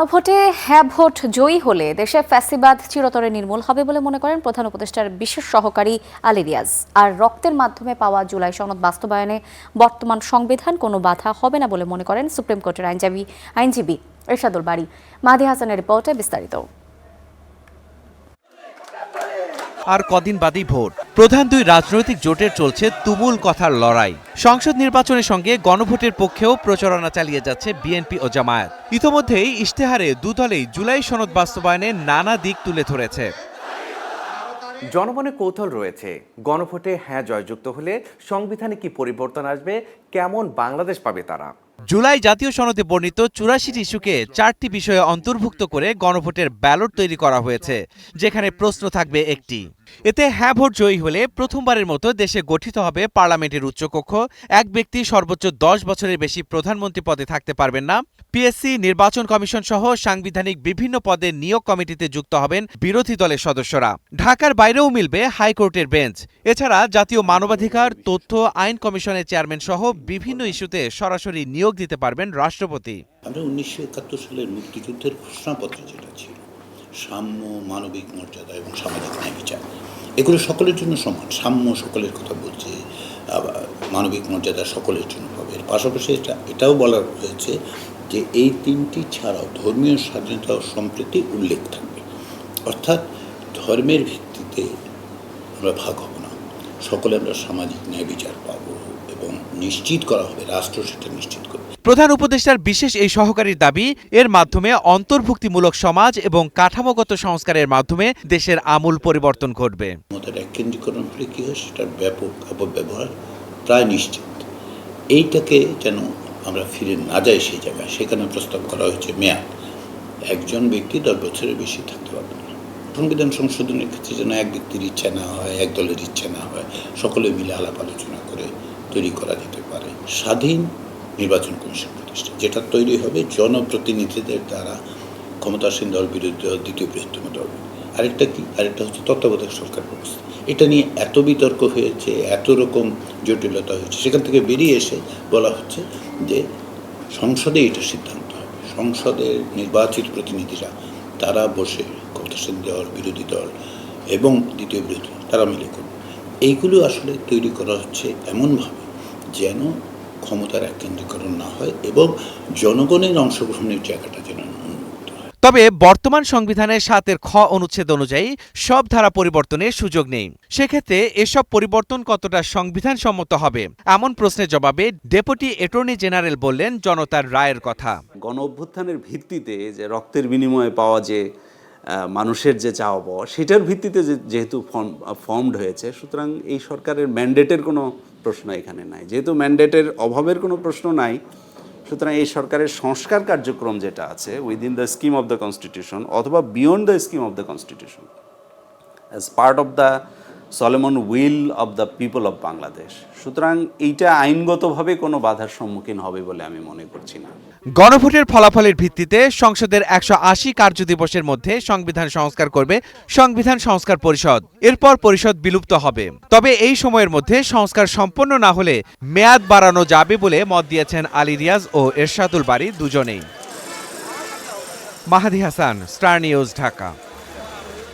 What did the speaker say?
গণভোটে হ্যাঁ ভোট জয়ী হলে দেশে ফ্যাসিবাদ চিরতরে নির্মূল হবে বলে মনে করেন প্রধান উপদেষ্টার বিশেষ সহকারী আলী রিয়াজ। আর রক্তের মাধ্যমে পাওয়া জুলাই সনদ বাস্তবায়নে বর্তমান সংবিধান কোনো বাধা হবে না বলে মনে করেন সুপ্রিম কোর্টের আইনজীবী আইনজীবী এরশাদুল বাড়ি মাদি হাসানের রিপোর্টে বিস্তারিত। আর কদিন বাদেই ভোট? প্রধান দুই রাজনৈতিক জোটের চলছে তুমুল কথার লড়াই। সংসদ নির্বাচনের সঙ্গে গণভোটের পক্ষেও প্রচারণা চালিয়ে যাচ্ছে বিএনপি ও জামায়াত। ইতোমধ্যেই ইশতেহারে দুদলেই জুলাই সনদ বাস্তবায়নে নানা দিক তুলে ধরেছে। জনমনে কৌতূহল রয়েছে। গণভোটে হ্যাঁ জয়যুক্ত হলে সংবিধানে কি পরিবর্তন আসবে, কেমন বাংলাদেশ পাবে তারা? জুলাই জাতীয় সনদে বর্ণিত চুরাশিটি ইস্যুকে চারটি বিষয়ে অন্তর্ভুক্ত করে গণভোটের ব্যালট তৈরি করা হয়েছে, যেখানে প্রশ্ন থাকবে একটি। এতে হ্যাঁ ভোট জয়ী হলে প্রথমবারের মতো দেশে গঠিত হবে পার্লামেন্টের উচ্চকক্ষ। এক ব্যক্তি সর্বোচ্চ দশ বছরের বেশি প্রধানমন্ত্রী পদে থাকতে পারবেন না। পিএসসি, নির্বাচন কমিশন সহ সাংবিধানিক বিভিন্ন পদে নিয়োগ কমিটিতে যুক্ত হবেন বিরোধী দলের সদস্যরা। ঢাকার বাইরেও মিলবে হাইকোর্টের বেঞ্চ। এছাড়া জাতীয় মানবাধিকার, তথ্য, আইন কমিশনের চেয়ারম্যান সহ বিভিন্ন ইস্যুতে সরাসরি নিয়োগ দিতে পারবেন রাষ্ট্রপতি। আমরা উনিশশো একাত্তর সালের মুক্তিযুদ্ধের ঘোষণাপত্র যেটা ছিল, সাম্য, মানবিক মর্যাদা এবং সামাজিক ন্যায় বিচার, এগুলো সকলের জন্য সমান। সাম্য সকলের কথা বলছে মানবিক মর্যাদা সকলের জন্য পাবে এর পাশাপাশি এটা, এটাও বলা হয়েছে যে এই তিনটি ছাড়াও ধর্মীয় স্বাধীনতা ও সম্প্রীতি উল্লেখ থাকবে। অর্থাৎ ধর্মের ভিত্তিতে আমরা ভাগ হব না। সকলে আমরা সামাজিক ন্যায় বিচার পাবো। এবং নিশ্চিত করা হবে রাষ্ট্র সেটা নিশ্চিত করবে। প্রধান উপদেষ্টার বিশেষ এই সহকারীর দাবি এর মাধ্যমে অন্তর্ভুক্তিমূলক সমাজ এবং কাঠামোগত সংস্কারের মাধ্যমে দেশের আমূল পরিবর্তন ঘটবে। হলে কী হয় সেটার ব্যাপক অপব্যবহার প্রায় নিশ্চিত। এইটাকে যেন আমরা ফিরে না যাই সেই জায়গায় সেখানে প্রস্তাব করা হয়েছে মেয়াদ। একজন ব্যক্তি দশ বছরের বেশি থাকতে পারবে না। সংবিধান সংশোধনের ক্ষেত্রে যেন এক ব্যক্তির ইচ্ছা না হয় এক দলের ইচ্ছা না হয় সকলে মিলে আলাপ আলোচনা করে তৈরি করা যেতে পারে। স্বাধীন নির্বাচন কমিশন প্রতিষ্ঠা, যেটা তৈরি হবে জনপ্রতিনিধিদের দ্বারা ক্ষমতাসীন দল বিরোধী দল দ্বিতীয় বৃহত্তম দল। আরেকটা কি? আরেকটা হচ্ছে তত্ত্বাবধায়ক সরকার ব্যবস্থা। এটা নিয়ে এত বিতর্ক হয়েছে, এত রকম জটিলতা হয়েছে, সেখান থেকে বেরিয়ে এসে বলা হচ্ছে যে সংসদে এটা সিদ্ধান্ত হবে। সংসদের নির্বাচিত প্রতিনিধিরা, তারা বসে ক্ষমতাসীন দল, বিরোধী দল এবং দ্বিতীয় বিরোধী তারা মিলে করবে। এইগুলো আসলে তৈরি করা হচ্ছে এমনভাবে যেন ক্ষমতার এককেন্দ্রীকরণ না হয় এবং জনগণের অংশগ্রহণের জায়গাটা যেন তবে বর্তমান সংবিধানের সাতের খ অনুচ্ছেদ অনুযায়ী সব ধারা পরিবর্তনের সুযোগ নেই। সেক্ষেত্রে এসব পরিবর্তন কতটা সংবিধান সম্মত হবে? এমন প্রশ্নের জবাবে ডেপুটি অ্যাটর্নি জেনারেল বললেন জনতার রায়ের কথা। গণ অভ্যুত্থানের ভিত্তিতে যে রক্তের বিনিময়ে পাওয়া যে মানুষের যে চাওয়া পাওয়া, সেটার ভিত্তিতে যেহেতু ফর্মড হয়েছে, সুতরাং এই সরকারের ম্যান্ডেটের কোনো প্রশ্ন এখানে নাই। যেহেতু ম্যান্ডেটের অভাবের কোনো প্রশ্ন নাই, সুতরাং এই সরকারের সংস্কার কার্যক্রম যেটা আছে within the scheme of the constitution অথবা beyond the scheme of the constitution as part of the solemn will of the people of Bangladesh. সুতরাং এইটা আইনগতভাবে কোনো বাধার সম্মুখীন হবে বলে আমি মনে করছি না। গণভোটের ফলাফলের ভিত্তিতে সংসদের একশো আশি কার্যদিবসের মধ্যে সংবিধান সংস্কার করবে সংবিধান সংস্কার পরিষদ। এরপর পরিষদ বিলুপ্ত হবে। তবে এই সময়ের মধ্যে সংস্কার সম্পন্ন না হলে মেয়াদ বাড়ানো যাবে বলে মত দিয়েছেন আলী রিয়াজ ও এরশাদুল বাড়ি দুজনেই। Mahadi Hasan, Star News Dhaka.